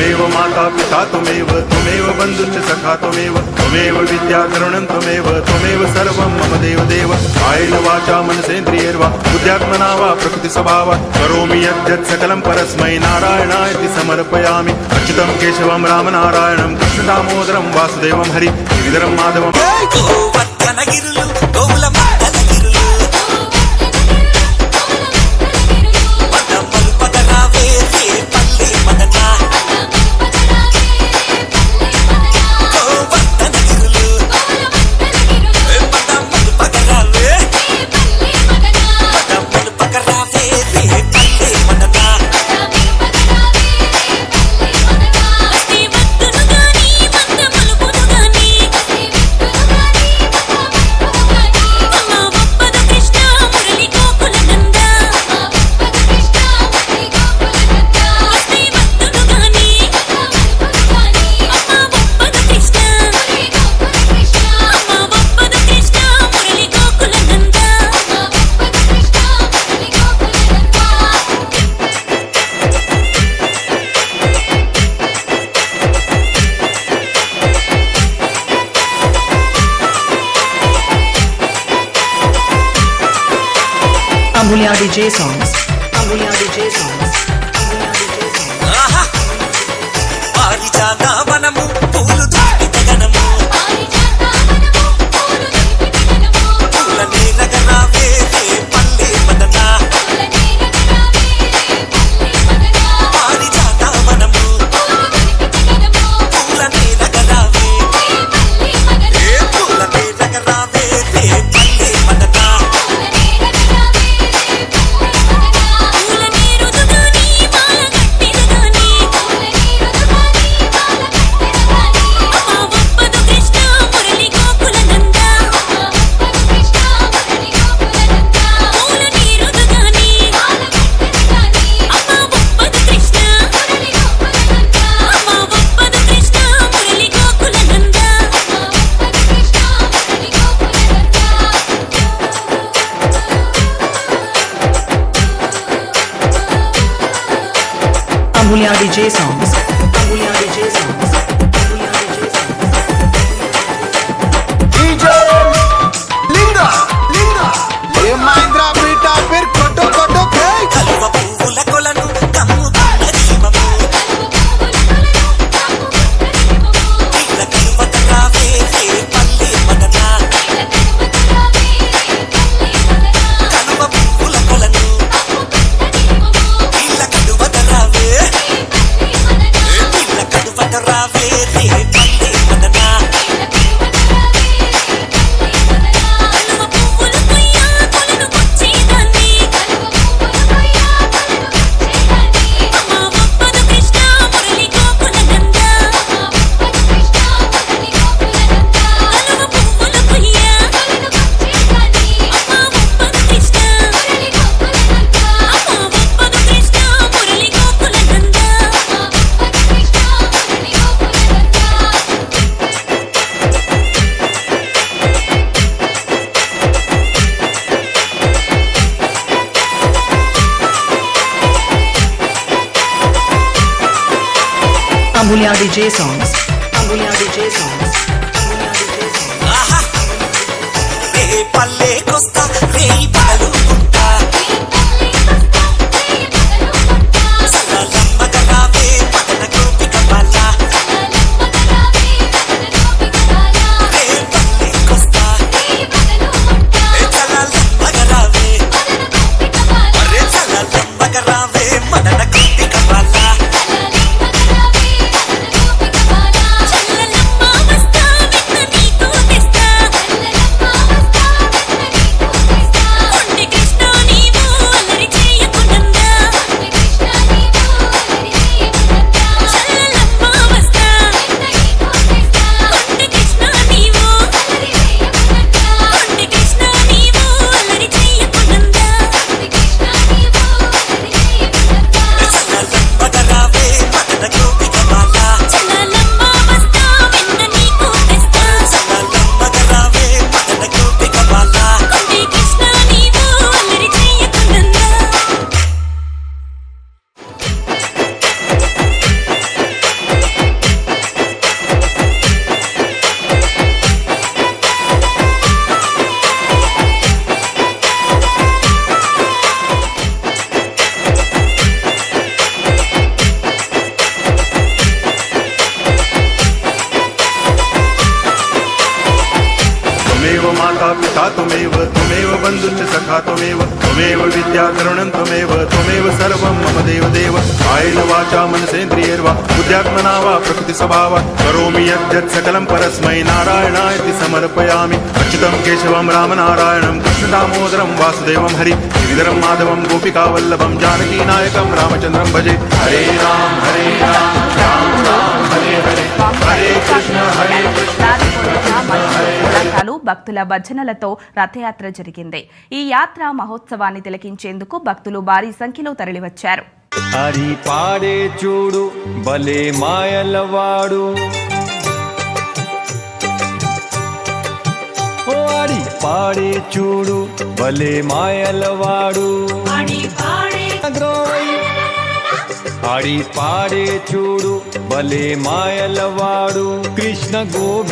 त्वमेव माता पिता त्वमेव त्वमेव बन्धुश्च सखा त्वमेव त्वमेव विद्या करुणं त्वमेव त्वमेव सर्वं मम देव देव कायेन वाचा मनसेन्द्रियैर्वा बुद्ध्यात्मना वा प्रकृतिस्वभावात् करोमि यद्यत् सकलं परस्मै नारायणायति समर्पयामि अच्युतं केशवं रामनारायणं कृष्णदामोदरं वासुदेवं Hari गिरिधरं माधवम् Ambulia DJ songs. Ambulia DJ songs. Ambulia DJ songs. Aha! పారిజాత Amulya DJ songs. Amulya DJ songs. Amulya DJ songs. Amulya DJ songs. ఆహా రే పల్లెకొస్తా రే పగలు ఉంటా त्वमेव माता पिता त्वमेव त्वमेव बंधु सखा त्वमेव त्वमेव विद्या करुणं त्वमेव त्वमेव सर्वं मम देव देव कायेन वाचा मनसेन्द्रियैर्वा बुद्ध्यात्मना वा प्रकृति स्वभाव करोमि यद्यत् सकलं परस्मै नारायणाय इति समर्पयामि। अच्युतं केशवं रामनारायणं, कृष्णदामोदरं वासुदेवं हरि। श्रीधरं माधवं गोपिकावल्लभं, जानकीनायकं रामचन्द्रं भजे। हरे राम हरे राम राम राम, हरे हरे। हरे कृष्ण हरे कृष्ण। భక్తుల భజనలతో రథయాత్ర జరిగింది. ఈ యాత్ర మహోత్సవాన్ని తిలకించేందుకు భక్తులు భారీ సంఖ్యలో తరలివచ్చారు. హరి పాడే చూడు భలే మాయలవాడు. ఓ హరి పాడే చూడు భలే మాయలవాడు. హరి పాడే చూడు భలే మాయలవాడు. కృష్ణ గోపి